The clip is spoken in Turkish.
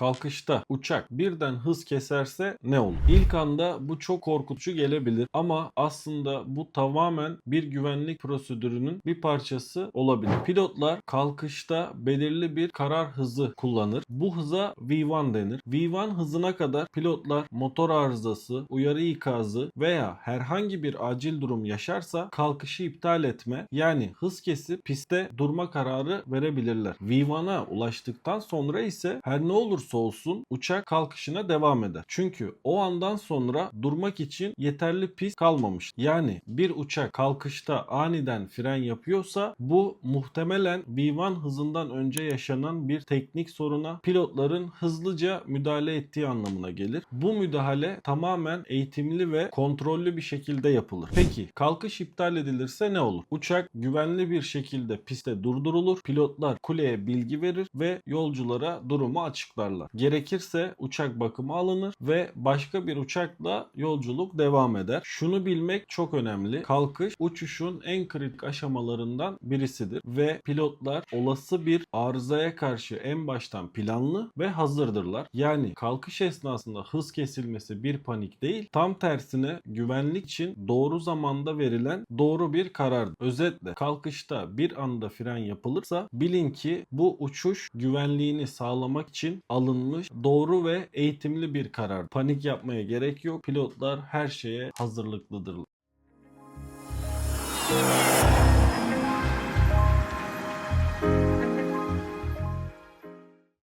Kalkışta uçak birden hız keserse ne olur? İlk anda bu çok korkutucu gelebilir ama aslında bu tamamen bir güvenlik prosedürünün bir parçası olabilir. Pilotlar kalkışta belirli bir karar hızı kullanır. Bu hıza V1 denir. V1 hızına kadar pilotlar motor arızası, uyarı ikazı veya herhangi bir acil durum yaşarsa kalkışı iptal etme yani hız kesip pistte durma kararı verebilirler. V1'a ulaştıktan sonra ise her ne olursa olsun uçak kalkışına devam eder. Çünkü o andan sonra durmak için yeterli pist kalmamış. Yani bir uçak kalkışta aniden fren yapıyorsa bu muhtemelen V1 hızından önce yaşanan bir teknik soruna pilotların hızlıca müdahale ettiği anlamına gelir. Bu müdahale tamamen eğitimli ve kontrollü bir şekilde yapılır. Peki kalkış iptal edilirse ne olur? Uçak güvenli bir şekilde pistte durdurulur. Pilotlar kuleye bilgi verir ve yolculara durumu açıklarlar. Gerekirse uçak bakıma alınır ve başka bir uçakla yolculuk devam eder. Şunu bilmek çok önemli. Kalkış uçuşun en kritik aşamalarından birisidir ve pilotlar olası bir arızaya karşı en baştan planlı ve hazırdırlar. Yani kalkış esnasında hız kesilmesi bir panik değil, tam tersine güvenlik için doğru zamanda verilen doğru bir karardır. Özetle kalkışta bir anda fren yapılırsa bilin ki bu uçuş güvenliğini sağlamak için alınmış doğru ve eğitimli bir karar. Panik yapmaya gerek yok. Pilotlar her şeye hazırlıklıdırlar.